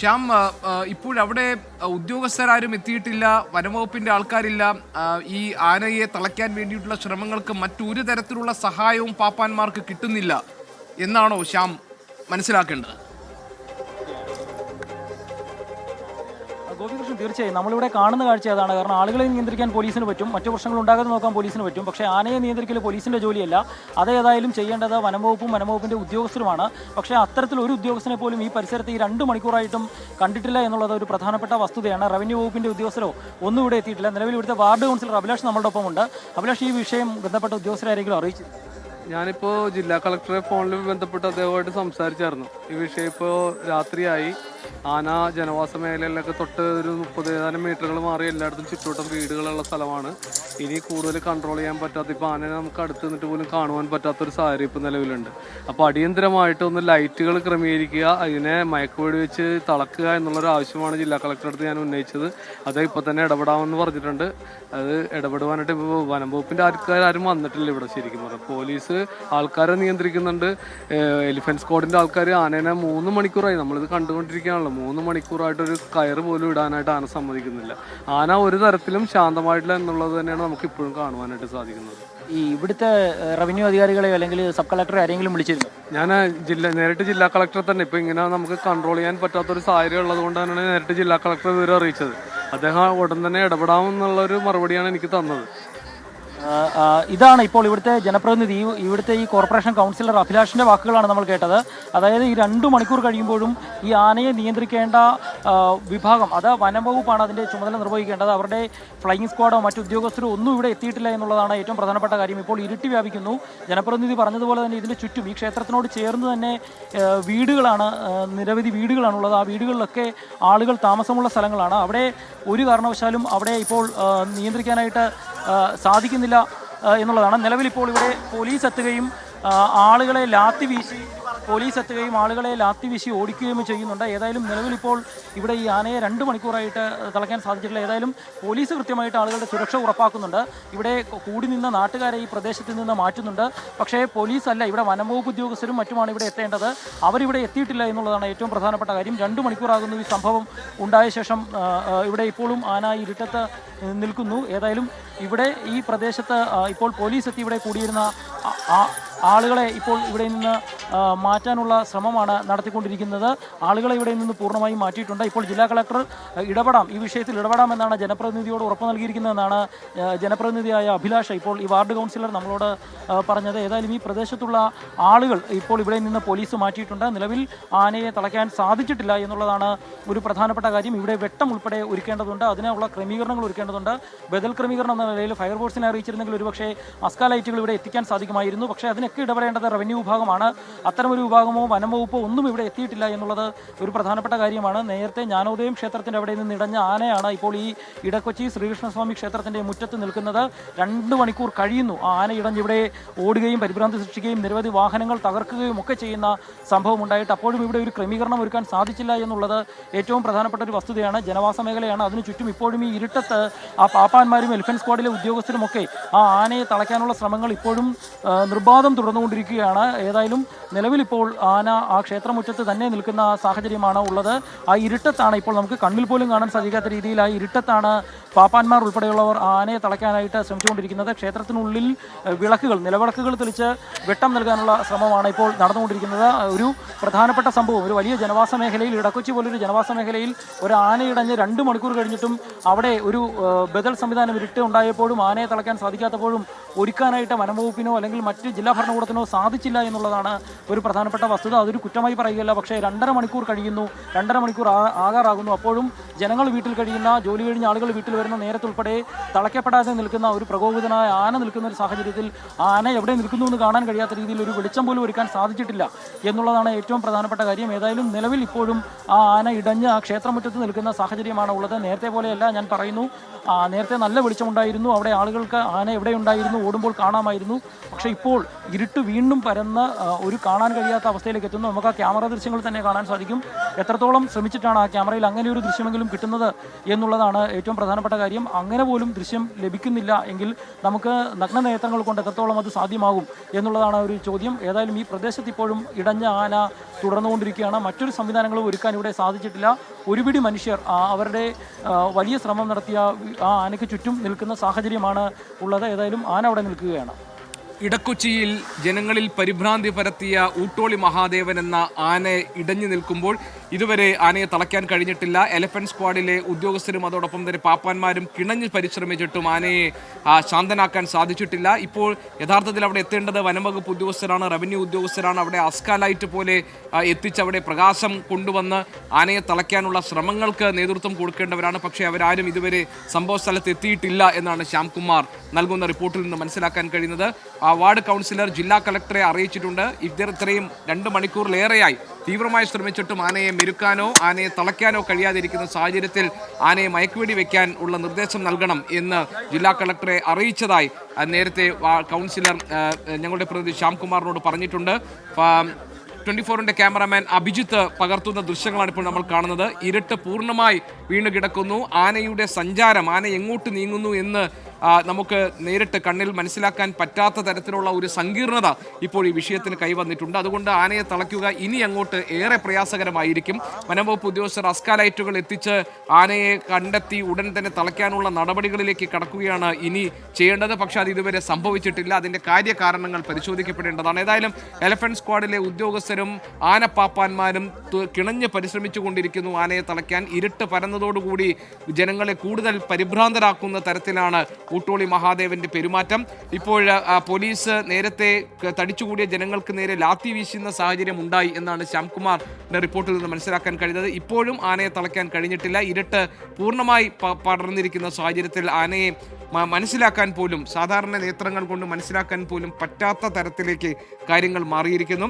ശ്യാം ഇപ്പോൾ അവിടെ ഉദ്യോഗസ്ഥരാരും എത്തിയിട്ടില്ല വനംവകുപ്പിന്റെ ആൾക്കാരില്ല. ഈ ആനയെ തളയ്ക്കാൻ വേണ്ടിയിട്ടുള്ള ശ്രമങ്ങൾക്ക് മറ്റൊരു തരത്തിലുള്ള സഹായവും പാപ്പാന്മാർക്ക് കിട്ടുന്നില്ല എന്നാണോ ശ്യാം മനസ്സിലാക്കേണ്ടത്? ഗോപികൃഷ്ണൻ തീർച്ചയായും നമ്മളിവിടെ കാണുന്ന കാഴ്ച അതാണ്. കാരണം ആളുകളെ നിയന്ത്രിക്കാൻ പോലീസിന് പറ്റും മറ്റു പ്രശ്നങ്ങൾ ഉണ്ടാകാതെ നോക്കാൻ പോലീസിന് പറ്റും. പക്ഷേ ആനയെ നിയന്ത്രിക്കൽ പോലീസിന്റെ ജോലിയല്ല. അത് ഏതായാലും ചെയ്യേണ്ടത് വനംവകുപ്പും വനംവകുപ്പിന്റെ ഉദ്യോഗസ്ഥരുമാണ്. പക്ഷേ അത്തരത്തിൽ ഒരു ഉദ്യോഗസ്ഥനെ പോലും ഈ പരിസരത്ത് ഈ രണ്ട് മണിക്കൂറായിട്ടും കണ്ടിട്ടില്ല എന്നുള്ളത് ഒരു പ്രധാനപ്പെട്ട വസ്തുതയാണ്. റവന്യൂ വകുപ്പിന്റെ ഉദ്യോഗസ്ഥരോ ഒന്നും ഇവിടെ എത്തിയിട്ടില്ല. നിലവിൽ ഇവിടുത്തെ വാർഡ് കൗൺസിലർ അഭിലാഷ് നമ്മളുടെ ഒപ്പമുണ്ട് അഭിലാഷ് ഈ വിഷയം ബന്ധപ്പെട്ട ഉദ്യോഗസ്ഥരായിരിക്കും അറിയിച്ചു ഞാനിപ്പോൾ ജില്ലാ കളക്ടറെ ഫോണിൽ ബന്ധപ്പെട്ട് അദ്ദേഹമായിട്ട് സംസാരിച്ചായിരുന്നു. ഈ വിഷയം ഇപ്പോൾ രാത്രിയായി. ആന ജനവാസ മേഖലയിലൊക്കെ തൊട്ട് ഒരു മുപ്പത് ഏതാനും മീറ്ററുകൾ മാറി എല്ലായിടത്തും ചുറ്റുവട്ടം വീടുകളുള്ള സ്ഥലമാണ്. ഇനി കൂടുതൽ കൺട്രോൾ ചെയ്യാൻ പറ്റാത്ത ഇപ്പോൾ ആനയെ നമുക്ക് അടുത്ത് നിന്നിട്ട് പോലും കാണുവാൻ പറ്റാത്തൊരു സാഹചര്യം ഇപ്പോൾ നിലവിലുണ്ട്. അപ്പോൾ അടിയന്തരമായിട്ട് ഒന്ന് ലൈറ്റുകൾ ക്രമീകരിക്കുക അതിനെ മയക്കുവെടി വെച്ച് തളക്കുക എന്നുള്ളൊരു ആവശ്യമാണ് ജില്ലാ കളക്ടറുടെ അടുത്ത് ഞാൻ ഉന്നയിച്ചത്. അത് ഇപ്പോൾ തന്നെ ഇടപെടാമെന്ന് പറഞ്ഞിട്ടുണ്ട്. അത് ഇടപെടുവാനായിട്ട് ഇപ്പോൾ വനം വകുപ്പിന്റെ ആൾക്കാർ ആരും വന്നിട്ടില്ല ഇവിടെ ശരിക്കും പറഞ്ഞാൽ. പോലീസ് ആൾക്കാരെ നിയന്ത്രിക്കുന്നുണ്ട്. എലിഫന്റ് സ്ക്വാഡിന്റെ ആൾക്കാർ ആനേനെ മൂന്ന് മണിക്കൂറായി നമ്മളിത് കണ്ടുകൊണ്ടിരിക്കുകയാണല്ലോ. മൂന്ന് മണിക്കൂറായിട്ട് ഒരു കയറ് പോലും ഇടാനായിട്ട് ആന സമ്മതിക്കുന്നില്ല. ആന ഒരു തരത്തിലും ശാന്തമായിട്ടില്ല എന്നുള്ളത് തന്നെയാണ് നമുക്ക് ഇപ്പോഴും കാണുവാനായിട്ട് സാധിക്കുന്നത്. ഈ ഇവിടുത്തെ റവന്യൂ അധികാരികളെയോ അല്ലെങ്കിൽ സബ് കളക്ടറെ ആരെങ്കിലും വിളിച്ചിരുന്നു? ഞാൻ ജില്ല നേരിട്ട് ജില്ലാ കളക്ടറെ തന്നെ. ഇപ്പൊ ഇങ്ങനെ നമുക്ക് കൺട്രോൾ ചെയ്യാൻ പറ്റാത്ത ഒരു സാഹചര്യം ഉള്ളത് കൊണ്ടാണ് നേരിട്ട് ജില്ലാ കളക്ടറെ വിവരം അറിയിച്ചത്. അദ്ദേഹം ഉടൻ തന്നെ ഇടപെടാമെന്നുള്ള ഒരു മറുപടിയാണ് എനിക്ക് തന്നത്. ഇതാണ് ഇപ്പോൾ ഇവിടുത്തെ ജനപ്രതിനിധി ഇവിടുത്തെ ഈ കോർപ്പറേഷൻ കൗൺസിലർ അഭിലാഷിന്റെ വാക്കുകളാണ് നമ്മൾ കേട്ടത്. അതായത് ഈ രണ്ടു മണിക്കൂർ കഴിയുമ്പോഴും ഈ ആനയെ നിയന്ത്രിക്കേണ്ട വിഭാഗം അത് വനം വകുപ്പാണ് അതിന്റെ ചുമതല നിർവഹിക്കേണ്ടത്. അവരുടെ ഫ്ലൈയിങ് സ്ക്വാഡോ മറ്റു ഉദ്യോഗസ്ഥരോ ഒന്നും ഇവിടെ എത്തിയിട്ടില്ല എന്നുള്ളതാണ് ഏറ്റവും പ്രധാനപ്പെട്ട കാര്യം. ഇപ്പോൾ ഇരുട്ടി വ്യാപിക്കുന്നു. ജനപ്രതിനിധി പറഞ്ഞതുപോലെ തന്നെ ഇതിന്റെ ചുറ്റും ഈ ക്ഷേത്രത്തിനോട് ചേർന്ന് തന്നെ വീടുകളാണ് നിരവധി വീടുകളാണുള്ളത്. ആ വീടുകളിലൊക്കെ ആളുകൾ താമസമുള്ള സ്ഥലങ്ങളാണ്. അവിടെ ഒരു കാരണവശാലും അവിടെ ഇപ്പോൾ നിയന്ത്രിക്കാനായിട്ട് സാധിക്കുന്നില്ല എന്നുള്ളതാണ്. നിലവിൽ ഇപ്പോൾ ഇവിടെ പോലീസ് എത്തുകയും ആളുകളെ ലാത്തി വീശി പോലീസ് എത്തുകയും ആളുകളെ ലാത്തി വീശി ഓടിക്കുകയും ചെയ്യുന്നുണ്ട്. ഏതായാലും നിലവിൽ ഇപ്പോൾ ഇവിടെ ഈ ആനയെ രണ്ട് മണിക്കൂറായിട്ട് തളയ്ക്കാൻ സാധിച്ചിട്ടില്ല. ഏതായാലും പോലീസ് കൃത്യമായിട്ട് ആളുകളുടെ സുരക്ഷ ഉറപ്പാക്കുന്നുണ്ട്. ഇവിടെ കൂടി നിന്ന നാട്ടുകാരെ ഈ പ്രദേശത്ത് നിന്ന് മാറ്റുന്നുണ്ട്. പക്ഷേ പോലീസ് അല്ല ഇവിടെ വനംവകുപ്പ് ഉദ്യോഗസ്ഥരും മറ്റുമാണ് ഇവിടെ എത്തേണ്ടത്. അവരിവിടെ എത്തിയിട്ടില്ല എന്നുള്ളതാണ് ഏറ്റവും പ്രധാനപ്പെട്ട കാര്യം. രണ്ട് മണിക്കൂറാകുന്നു ഈ സംഭവം ഉണ്ടായ ശേഷം ഇവിടെ ഇപ്പോഴും ആന ഇരുട്ടത്ത് നിൽക്കുന്നു. ഏതായാലും ഇവിടെ ഈ പ്രദേശത്ത് ഇപ്പോൾ പോലീസ് എത്തി. ഇവിടെ കൂടിയിരുന്ന ആളുകളെ ഇപ്പോൾ ഇവിടെ നിന്ന് മാറ്റാനുള്ള ശ്രമമാണ് നടത്തിക്കൊണ്ടിരിക്കുന്നത്. ആളുകളെ ഇവിടെ നിന്ന് പൂർണമായും മാറ്റിയിട്ടുണ്ട്. ഇപ്പോൾ ജില്ലാ കളക്ടർ ഇടപെടാം. ഈ വിഷയത്തിൽ ഇടപെടാമെന്നാണ് ജനപ്രതിനിധിയോട് ഉറപ്പ് നൽകിയിരിക്കുന്നതെന്നാണ് ജനപ്രതിനിധിയായ അഭിലാഷ ഇപ്പോൾ ഈ വാർഡ് കൗൺസിലർ നമ്മളോട് പറഞ്ഞത്. ഏതായാലും ഈ പ്രദേശത്തുള്ള ആളുകൾ ഇപ്പോൾ ഇവിടെ നിന്ന് പോലീസ് മാറ്റിയിട്ടുണ്ട്. നിലവിൽ ആനയെ തളയ്ക്കാൻ സാധിച്ചിട്ടില്ല എന്നുള്ളതാണ് ഒരു പ്രധാനപ്പെട്ട കാര്യം. ഇവിടെ വെട്ടം ഉൾപ്പെടെ ഒരുക്കേണ്ടതുണ്ട്. അതിനുള്ള ക്രമീകരണങ്ങൾ ഒരുക്കേണ്ടതുണ്ട്. ബദൽ ക്രമീകരണം എന്ന നിലയിൽ ഫയർഫോഴ്സിനെ അറിയിച്ചിരുന്നെങ്കിൽ ഒരുപക്ഷേ അസ്കാലൈറ്റുകൾ ഇവിടെ എത്തിക്കാൻ സാധിക്കുമായിരുന്നു. പക്ഷേ അതിനൊക്കെ ഇടപെടേണ്ടത് റവന്യൂ വിഭാഗമാണ്. അത്തരമൊരു വിഭാഗമോ വനം വകുപ്പോ ഒന്നും ഇവിടെ എത്തിയിട്ടില്ല എന്നുള്ളത് ഒരു പ്രധാനപ്പെട്ട കാര്യമാണ്. നേരത്തെ ജ്ഞാനോദയം ക്ഷേത്രത്തിന്റെ അവിടെ നിന്ന് ഇടഞ്ഞ ആനയാണ് ഇപ്പോൾ ഈ ഇടക്കൊച്ചി ശ്രീകൃഷ്ണസ്വാമി ക്ഷേത്രത്തിന്റെ മുറ്റത്ത് നിൽക്കുന്നത്. രണ്ട് മണിക്കൂർ കഴിയുന്നു ആ ആന ഇടഞ്ഞ് ഇവിടെ ഓടുകയും പരിഭ്രാന്തി സൃഷ്ടിക്കുകയും നിരവധി വാഹനങ്ങൾ തകർക്കുകയും ഒക്കെ ചെയ്യുന്ന സംഭവം ഉണ്ടായിട്ട് അപ്പോഴും ഇവിടെ ഒരു ക്രമീകരണം ഒരുക്കാൻ സാധിച്ചില്ല എന്നുള്ളത് ഏറ്റവും പ്രധാനപ്പെട്ട ഒരു വസ്തുതയാണ്. ജനവാസ മേഖലയാണ്. അതിനു ചുറ്റും ഇപ്പോഴും ഈ ഇരുട്ടത്ത് ആ പാപ്പാന്മാരും എലിഫന്റ് സ്ക്വാഡിലെ ഉദ്യോഗസ്ഥരുമൊക്കെ ആ ആനയെ തളയ്ക്കാനുള്ള ശ്രമങ്ങൾ ഇപ്പോഴും നിർബാധം തുടർന്നുകൊണ്ടിരിക്കുകയാണ്. ഏതായാലും നിലവിലിപ്പോൾ ആന ആ ക്ഷേത്രമുറ്റത്ത് തന്നെ നിൽക്കുന്ന സാഹചര്യമാണ് ഉള്ളത്. ആ ഇരുട്ടത്താണ് ഇപ്പോൾ നമുക്ക് കണ്ണിൽ പോലും കാണാൻ സാധിക്കാത്ത രീതിയിൽ ആ ഇരുട്ടത്താണ് പാപ്പാന്മാർ ഉൾപ്പെടെയുള്ളവർ ആനയെ തളയ്ക്കാനായിട്ട് ശ്രമിച്ചുകൊണ്ടിരിക്കുന്നത്. ക്ഷേത്രത്തിനുള്ളിൽ വിളക്കുകൾ നിലവിളക്കുകൾ തെളിച്ച് വെട്ടം നൽകാനുള്ള ശ്രമമാണ് ഇപ്പോൾ നടന്നുകൊണ്ടിരിക്കുന്നത്. ഒരു പ്രധാനപ്പെട്ട സംഭവം ഒരു വലിയ ജനവാസ മേഖലയിൽ ഇടക്കൊച്ചി പോലൊരു ജനവാസ മേഖലയിൽ ഒരു ആനയിടഞ്ഞ് രണ്ട് മണിക്കൂർ കഴിഞ്ഞിട്ടും അവിടെ ഒരു ബദൽ സംവിധാനം ഇരുട്ട് ഉണ്ടായപ്പോഴും ആനയെ തളയ്ക്കാൻ സാധിക്കാത്തപ്പോഴും ഒരുക്കാനായിട്ട് വനംവകുപ്പിനോ അല്ലെങ്കിൽ മറ്റ് ജില്ലാ ഭരണകൂടത്തിനോ സാധിച്ചില്ല എന്നുള്ളതാണ് ഒരു പ്രധാനപ്പെട്ട വസ്തുത. അതൊരു കുറ്റമായി പറയുകയല്ല. പക്ഷേ രണ്ടര മണിക്കൂർ കഴിയുന്നു. രണ്ടര മണിക്കൂർ ആകാറാകുന്നു. അപ്പോഴും ജനങ്ങൾ വീട്ടിൽ കഴിയുന്ന ജോലി കഴിഞ്ഞ ആളുകൾ വീട്ടിൽ വരുന്ന നേരത്തുൾപ്പെടെ തളയ്ക്കപ്പെടാതെ നിൽക്കുന്ന ഒരു പ്രകോപിതനായ ആന നിൽക്കുന്ന ഒരു സാഹചര്യത്തിൽ ആന എവിടെ നിൽക്കുന്നു എന്ന് കാണാൻ കഴിയാത്ത രീതിയിൽ ഒരു വെളിച്ചം പോലും ഒരുക്കാൻ സാധിച്ചിട്ടില്ല എന്നുള്ളതാണ് ഏറ്റവും പ്രധാനപ്പെട്ട കാര്യം. ഏതായാലും നിലവിൽ ഇപ്പോഴും ആ ആന ഇടഞ്ഞ് ആ ക്ഷേത്രമുറ്റത്ത് നിൽക്കുന്ന സാഹചര്യമാണ് ഉള്ളത്. നേരത്തെ പോലെയല്ല ഞാൻ പറയുന്നു. നേരത്തെ നല്ല വെളിച്ചമുണ്ടായിരുന്നു. അവിടെ ആളുകൾക്ക് ആന എവിടെ ഉണ്ടായിരുന്നു? ഓടുമ്പോൾ കാണാമായിരുന്നു. പക്ഷേ ഇപ്പോൾ ഇരുട്ട് വീണ്ടും പരന്ന് ഒരു കാണാൻ കഴിയാത്ത അവസ്ഥയിലേക്ക് എത്തുന്നു. നമുക്ക് ആ ക്യാമറ ദൃശ്യങ്ങൾ തന്നെ കാണാൻ സാധിക്കും. എത്രത്തോളം ശ്രമിച്ചിട്ടാണ് ആ ക്യാമറയിൽ അങ്ങനെ ഒരു ദൃശ്യമെങ്കിലും കിട്ടുന്നത് എന്നുള്ളതാണ് ഏറ്റവും പ്രധാനപ്പെട്ട കാര്യം. അങ്ങനെ പോലും ദൃശ്യം ലഭിക്കുന്നില്ല എങ്കിൽ നമുക്ക് നഗ്ന നേത്രങ്ങൾ കൊണ്ട് എത്രത്തോളം അത് സാധ്യമാകും എന്നുള്ളതാണ് ഒരു ചോദ്യം. ഏതായാലും ഈ പ്രദേശത്ത് ഇപ്പോഴും ഇടഞ്ഞ ആന തുടർന്നുകൊണ്ടിരിക്കുകയാണ്. മറ്റൊരു സംവിധാനങ്ങളും ഒരുക്കാൻ ഇവിടെ സാധിച്ചിട്ടില്ല. ഒരുപിടി മനുഷ്യർ അവരുടെ വലിയ ശ്രമം നടത്തിയ ആ ആനയ്ക്ക് ചുറ്റും നിൽക്കുന്ന സാഹചര്യമാണ് ഉള്ളത്. ഏതായാലും ആന അവിടെ നിൽക്കുകയാണ്. ഇടക്കൊച്ചിയിൽ ജനങ്ങളിൽ പരിഭ്രാന്തി പരത്തിയ ഊട്ടോളി മഹാദേവൻ എന്ന ആനയെ ഇടഞ്ഞു നിൽക്കുമ്പോൾ ഇതുവരെ ആനയെ തളയ്ക്കാൻ കഴിഞ്ഞിട്ടില്ല. എലഫന്റ് സ്ക്വാഡിലെ ഉദ്യോഗസ്ഥരും അതോടൊപ്പം തന്നെ പാപ്പാന്മാരും കിണഞ്ഞ് പരിശ്രമിച്ചിട്ടും ആനയെ ശാന്തനാക്കാൻ സാധിച്ചിട്ടില്ല. ഇപ്പോൾ യഥാർത്ഥത്തിൽ അവിടെ എത്തേണ്ടത് വനംവകുപ്പ് ഉദ്യോഗസ്ഥരാണ് റവന്യൂ ഉദ്യോഗസ്ഥരാണ്. അവിടെ അസ്കാലൈറ്റ് പോലെ എത്തിച്ച് അവിടെ പ്രകാശം കൊണ്ടുവന്ന് ആനയെ തളയ്ക്കാനുള്ള ശ്രമങ്ങൾക്ക് നേതൃത്വം കൊടുക്കേണ്ടവരാണ്. പക്ഷേ അവരാരും ഇതുവരെ സംഭവ സ്ഥലത്ത് എത്തിയിട്ടില്ല എന്നാണ് ശ്യാംകുമാർ നൽകുന്ന റിപ്പോർട്ടിൽ നിന്ന് മനസ്സിലാക്കാൻ കഴിയുന്നത്. വാർഡ് കൗൺസിലർ ജില്ലാ കളക്ടറെ അറിയിച്ചിട്ടുണ്ട്. ഇവർ ഇത്രയും രണ്ട് മണിക്കൂറിലേറെയായി തീവ്രമായി ശ്രമിച്ചിട്ടും ആനയെ മെരുക്കാനോ ആനയെ തളയ്ക്കാനോ കഴിയാതിരിക്കുന്ന സാഹചര്യത്തിൽ ആനയെ മയക്കുവെടി വെക്കാൻ ഉള്ള നിർദ്ദേശം നൽകണം എന്ന് ജില്ലാ കളക്ടറെ അറിയിച്ചതായി നേരത്തെ കൗൺസിലർ ഞങ്ങളുടെ പ്രതിനിധി ശ്യാംകുമാറിനോട് പറഞ്ഞിട്ടുണ്ട്. ട്വന്റി ഫോറിന്റെ ക്യാമറാമാൻ അഭിജിത്ത് പകർത്തുന്ന ദൃശ്യങ്ങളാണ് ഇപ്പോൾ നമ്മൾ കാണുന്നത്. ഇരുട്ട് പൂർണമായി വീണ് കിടക്കുന്നു ആനയുടെ സഞ്ചാരം ആന എങ്ങോട്ട് നീങ്ങുന്നു എന്ന് നമുക്ക് നേരിട്ട് കണ്ണിൽ മനസ്സിലാക്കാൻ പറ്റാത്ത തരത്തിലുള്ള ഒരു സങ്കീർണത ഇപ്പോൾ ഈ വിഷയത്തിന് കൈവന്നിട്ടുണ്ട്. അതുകൊണ്ട് ആനയെ തളയ്ക്കുക ഇനി അങ്ങോട്ട് ഏറെ പ്രയാസകരമായിരിക്കും. വനംവകുപ്പ് ഉദ്യോഗസ്ഥർ അസ്കാലൈറ്റുകൾ എത്തിച്ച് ആനയെ കണ്ടെത്തി ഉടൻ തന്നെ തളയ്ക്കാനുള്ള നടപടികളിലേക്ക് കടക്കുകയാണ് ഇനി ചെയ്യേണ്ടത്. പക്ഷേ അത് ഇതുവരെ സംഭവിച്ചിട്ടില്ല. അതിന്റെ കാര്യകാരണങ്ങൾ പരിശോധിക്കപ്പെടേണ്ടതാണ്. ഏതായാലും എലഫന്റ് സ്ക്വാഡിലെ ഉദ്യോഗസ്ഥരും ആനപ്പാപ്പാന്മാരും കിണഞ്ഞ് പരിശ്രമിച്ചു കൊണ്ടിരിക്കുന്നു ആനയെ തളയ്ക്കാൻ. ഇരുട്ട് പരന്നതോടുകൂടി ജനങ്ങളെ കൂടുതൽ പരിഭ്രാന്തരാക്കുന്ന തരത്തിലാണ് ഊട്ടോളി മഹാദേവന്റെ പെരുമാറ്റം. ഇപ്പോൾ പോലീസ് നേരത്തെ തടിച്ചുകൂടിയ ജനങ്ങൾക്ക് നേരെ ലാത്തി വീശുന്ന സാഹചര്യം ഉണ്ടായി എന്നാണ് ശ്യാംകുമാറിന്റെ റിപ്പോർട്ടിൽ നിന്ന് മനസ്സിലാക്കാൻ കഴിയുന്നത് ഇപ്പോഴും ആനയെ തളയ്ക്കാൻ കഴിഞ്ഞിട്ടില്ല. ഇരട്ട് പൂർണമായി പടർന്നിരിക്കുന്ന സാഹചര്യത്തിൽ ആനയെ മനസ്സിലാക്കാൻ പോലും സാധാരണ നേത്രങ്ങൾ കൊണ്ട് മനസ്സിലാക്കാൻ പോലും പറ്റാത്ത തരത്തിലേക്ക് കാര്യങ്ങൾ മാറിയിരിക്കുന്നു.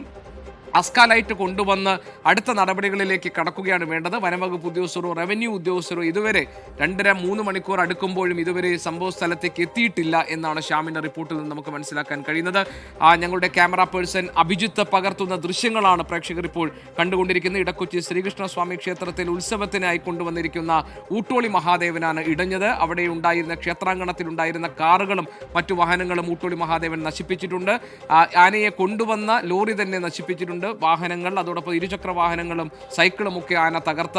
അസ്കാലൈറ്റ് കൊണ്ടുവന്ന് അടുത്ത നടപടികളിലേക്ക് കടക്കുകയാണ് വേണ്ടത്. വനംവകുപ്പ് ഉദ്യോഗസ്ഥരോ റവന്യൂ ഉദ്യോഗസ്ഥരോ ഇതുവരെ രണ്ടര മൂന്ന് മണിക്കൂർ അടുക്കുമ്പോഴും ഇതുവരെ സംഭവ സ്ഥലത്തേക്ക് എത്തിയിട്ടില്ല എന്നാണ് ഷ്യാമിന്റെ റിപ്പോർട്ടിൽ നിന്ന് നമുക്ക് മനസ്സിലാക്കാൻ കഴിയുന്നത്. ആ, ഞങ്ങളുടെ ക്യാമറ പേഴ്സൺ അഭിജിത്ത് പകർത്തുന്ന ദൃശ്യങ്ങളാണ് പ്രേക്ഷകർ ഇപ്പോൾ കണ്ടുകൊണ്ടിരിക്കുന്നത്. ഇടക്കൊച്ചി ശ്രീകൃഷ്ണസ്വാമി ക്ഷേത്രത്തിൽ ഉത്സവത്തിനായി കൊണ്ടുവന്നിരിക്കുന്ന ഊട്ടോളി മഹാദേവനാണ് ഇടഞ്ഞത്. അവിടെ ഉണ്ടായിരുന്ന ക്ഷേത്രാങ്കണത്തിൽ ഉണ്ടായിരുന്ന കാറുകളും മറ്റു വാഹനങ്ങളും ഊട്ടോളി മഹാദേവൻ നശിപ്പിച്ചിട്ടുണ്ട്. ആനയെ കൊണ്ടുവന്ന ലോറി തന്നെ നശിപ്പിച്ചിട്ടുണ്ട്. വാഹനങ്ങൾ അതോടൊപ്പം ഇരുചക്ര വാഹനങ്ങളും സൈക്കിളും ഒക്കെ ആന തകർത്ത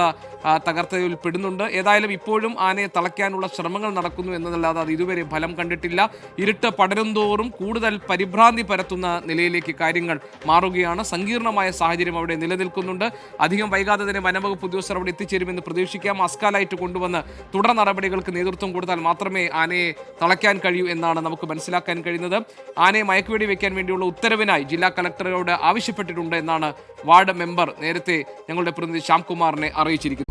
തകർത്തയിൽ പെടുന്നുണ്ട്. ഏതായാലും ഇപ്പോഴും ആനയെ തളയ്ക്കാനുള്ള ശ്രമങ്ങൾ നടക്കുന്നു എന്നതല്ലാതെ അത് ഇതുവരെ ഫലം കണ്ടിട്ടില്ല. ഇരുട്ട് പടരുന്തോറും കൂടുതൽ പരിഭ്രാന്തി പരത്തുന്ന നിലയിലേക്ക് കാര്യങ്ങൾ മാറുകയാണ്. സങ്കീർണമായ സാഹചര്യം അവിടെ നിലനിൽക്കുന്നുണ്ട്. അധികം വൈകാതെ തന്നെ വനംവകുപ്പ് ഉദ്യോഗസ്ഥർ അവിടെ എത്തിച്ചേരുമെന്ന് പ്രതീക്ഷിക്കാം. അസ്കാലായിട്ട് കൊണ്ടുവന്ന് തുടർ നടപടികൾക്ക് നേതൃത്വം കൊടുത്താൽ മാത്രമേ ആനയെ തളയ്ക്കാൻ കഴിയൂ എന്നാണ് നമുക്ക് മനസ്സിലാക്കാൻ കഴിയുന്നത്. ആനയെ മയക്കുവെടി വയ്ക്കാൻ വേണ്ടിയുള്ള ഉത്തരവിനായി ജില്ലാ കളക്ടറോട് ആവശ്യപ്പെട്ടിട്ടുണ്ട്. എന്നാണ് വാർഡ് മെമ്പർ നേരത്തെ ഞങ്ങളുടെ പ്രതിനിധി ശ്യാംകുമാറിനെ അറിയിച്ചിരിക്കുന്നത്.